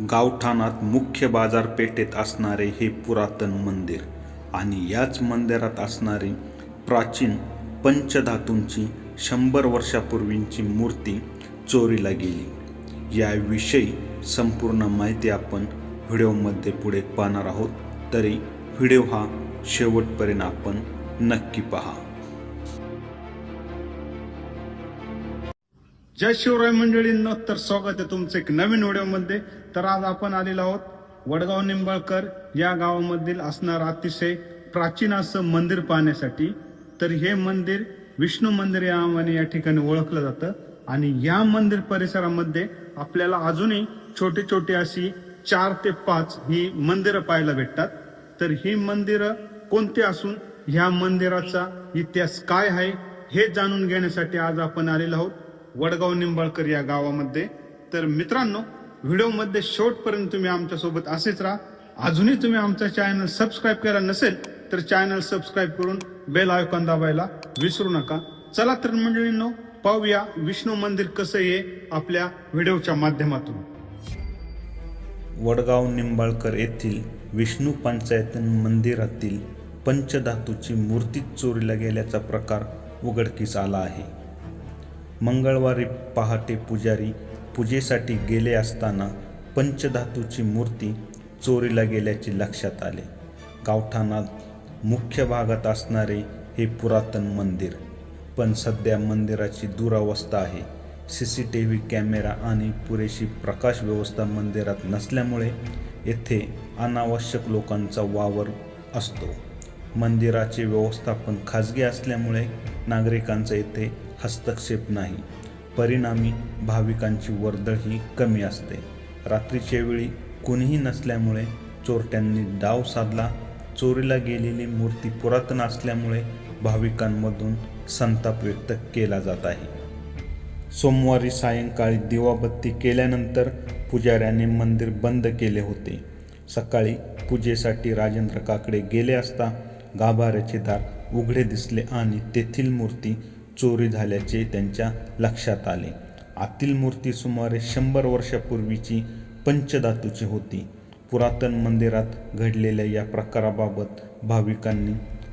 गावठाणात मुख्य बाजारपेठेत असणारे हे पुरातन मंदिर आणि याच मंदिरात असणारी प्राचीन पंचधातूंची शंभर वर्षापूर्वींची मूर्ती चोरीला गेली. याविषयी संपूर्ण माहिती आपण व्हिडिओमध्ये पुढे पाहणार आहोत. तरी व्हिडिओ हा शेवटपर्यंत आपण नक्की पहा. जय शिवराय मंडळींना तर स्वागत आहे तुमचं एक नवीन व्हिडिओमध्ये. तर आज आपण आलेलो आहोत वडगाव निंबाळकर या गावामधील असणार अतिशय प्राचीन असं मंदिर पाहण्यासाठी. तर हे मंदिर विष्णू मंदिर या नावाने या ठिकाणी ओळखलं जातं आणि या मंदिर परिसरामध्ये आपल्याला अजूनही छोटी छोटी अशी चार ते पाच ही मंदिरं पाहायला भेटतात. तर ही मंदिरं कोणती असून ह्या मंदिराचा इतिहास काय आहे हे जाणून घेण्यासाठी आज आपण आलेलो आहोत वडगाव निंबाळकर या गावामध्ये. तर मित्रांनो व्हिडिओमध्ये शेवटपर्यंत तुम्ही आमच्यासोबत असेच राहा. अजूनही तुम्ही आमचा चॅनल सबस्क्राईब केला नसेल तर चॅनल सबस्क्राईब करून बेल आयकॉन दाबायला विसरू नका. चला तर मंडळींनो पाहूया विष्णू मंदिर कसं आहे आपल्या व्हिडिओच्या माध्यमातून. वडगाव निंबाळकर येथील विष्णू पंचायतन मंदिरातील पंचधातूची मूर्ती चोरीला गेल्याचा प्रकार उघडकीस आला आहे. मंगळवारी पहाटे पुजारी पूजेसाठी गेले असताना पंचधातूची मूर्ती चोरीला गेल्याचे लक्षात आले. गावठाणात मुख्य भागात असणारे हे पुरातन मंदिर पण सध्या मंदिराची दुरावस्था आहे. C C T V camera आणि पुरेशी प्रकाश व्यवस्था मंदिरात नसल्यामुळे येथे अनावश्यक लोकांचा वावर असतो. मंदिराचे व्यवस्थापन खाजगी असल्यामुळे नागरिकांचा येथे हस्तक्षेप नाही. परिणामी भाविकांची वर्दळ ही कमी असते. रात्रीच्या वेळी कुणीही नसल्यामुळे चोरट्यांनी डाव साधला. चोरीला गेलेली मूर्ती पुरातन असल्यामुळे भाविकांमधून संताप व्यक्त केला जात आहे. सोमवारी सायंकाळी दिवाबत्ती केल्यानंतर पुजाऱ्याने मंदिर बंद केले होते. सकाळी पूजेसाठी राजेंद्र काकडे गेले असता गाभाऱ्याचे दार उघडे दिसले आणि तेथील मूर्ती चोरी झाल्याचे त्यांच्या लक्षात आले. आतील मूर्ती सुमारे शंभर वर्षापूर्वीची पंचधातूची होती. पुरातन मंदिरात घडलेल्या या प्रकाराबाबत भाविकांनी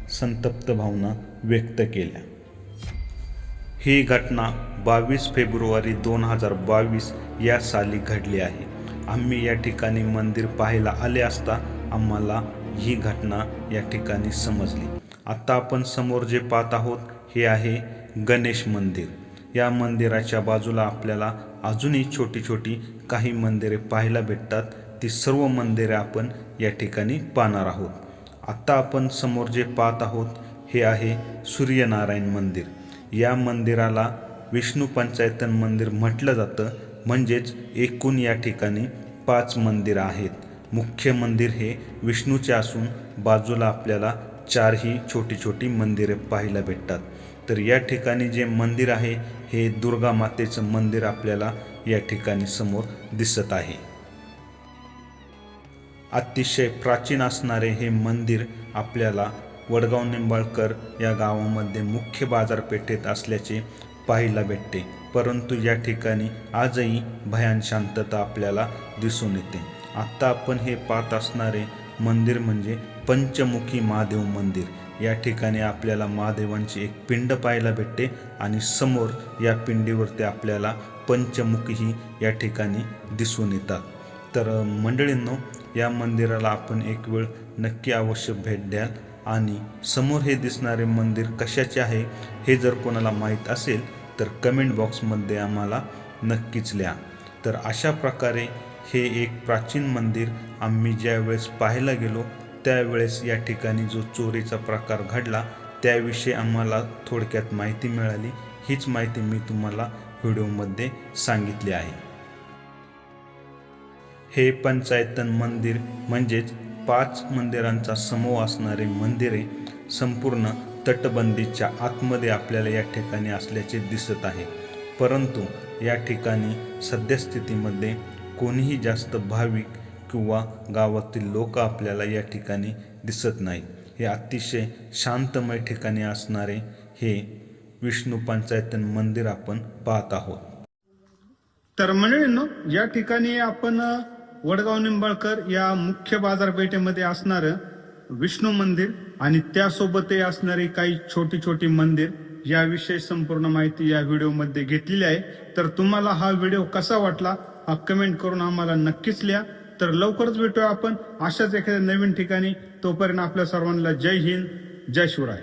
संतप्त भावना व्यक्त केल्या. ही घटना बावीस फेब्रुवारी दोन हजार बावीस या साली घडली आहे. आम्ही या ठिकाणी मंदिर पाहायला आले असता आम्हाला ही घटना या ठिकाणी समजली. आत्ता आपण समोर जे पाहत आहोत हे आहे गणेश मंदिर. या मंदिराच्या बाजूला आपल्याला अजूनही छोटी छोटी काही मंदिरे पाहायला भेटतात. ती सर्व मंदिरे आपण या ठिकाणी पाहणार आहोत. आत्ता आपण समोर जे पाहत आहोत हे आहे सूर्यनारायण मंदिर. या मंदिराला विष्णू पंचायतन मंदिर म्हटलं जातं. म्हणजेच एकूण या ठिकाणी पाच मंदिरं आहेत. मुख्य मंदिर हे विष्णूचे असून बाजूला आपल्याला चारही छोटी छोटी मंदिरे पाहायला भेटतात. तर या ठिकाणी जे मंदिर आहे हे दुर्गा मातेचं मंदिर आपल्याला या ठिकाणी समोर दिसत आहे. अतिशय प्राचीन असणारे हे मंदिर आपल्याला वडगाव निंबाळकर या गावामध्ये मुख्य बाजारपेठेत असल्याचे पाहायला भेटते. परंतु या ठिकाणी आजही भयान शांतता आपल्याला दिसून येते. आत्ता आपण हे पाहत असणारे मंदिर म्हणजे पंचमुखी महादेव मंदिर. या ठिकाणी आपल्याला महादेवांची एक पिंड पाहायला भेटते आणि समोर या पिंडीवरती आपल्याला पंचमुखीही या ठिकाणी दिसून येतात. तर मंडळींनो या मंदिराला आपण एक वेळ नक्की अवश्य भेट द्याल आणि समोर हे दिसणारे मंदिर कशाचे आहे हे जर कोणाला माहीत असेल तर कमेंट बॉक्समध्ये आम्हाला नक्कीच लिहा. तर अशा प्रकारे हे एक प्राचीन मंदिर आम्ही ज्यावेळेस पाहायला गेलो त्यावेळेस या ठिकाणी जो चोरीचा प्रकार घडला त्याविषयी आम्हाला थोडक्यात माहिती मिळाली. हीच माहिती मी तुम्हाला व्हिडिओमध्ये सांगितली आहे. हे पंचायतन मंदिर म्हणजेच पाच मंदिरांचा समूह असणारे मंदिरे संपूर्ण तटबंदीच्या आतमध्ये आपल्याला या ठिकाणी असल्याचे दिसत आहे. परंतु या ठिकाणी सद्यस्थितीमध्ये कोणीही जास्त भाविक किंवा गावातील लोक आपल्याला या ठिकाणी दिसत नाही. हे अतिशय शांतमय ठिकाणी असणारे हे विष्णू पंचायतन मंदिर आपण पाहत आहोत. तर मंडळींनो या ठिकाणी आपण वडगाव निंबाळकर या मुख्य बाजारपेठेमध्ये असणारं विष्णू मंदिर आणि त्यासोबतही असणारी काही छोटी छोटी मंदिर याविषयी संपूर्ण माहिती या व्हिडिओमध्ये घेतलेली आहे. तर तुम्हाला हा व्हिडिओ कसा वाटला हा कमेंट करून आम्हाला नक्कीच लिहा. तर लवकरच भेटूया आपण अशाच एखाद्या नवीन ठिकाणी. तोपर्यंत आपल्या सर्वांना जय हिंद जय शिवराय.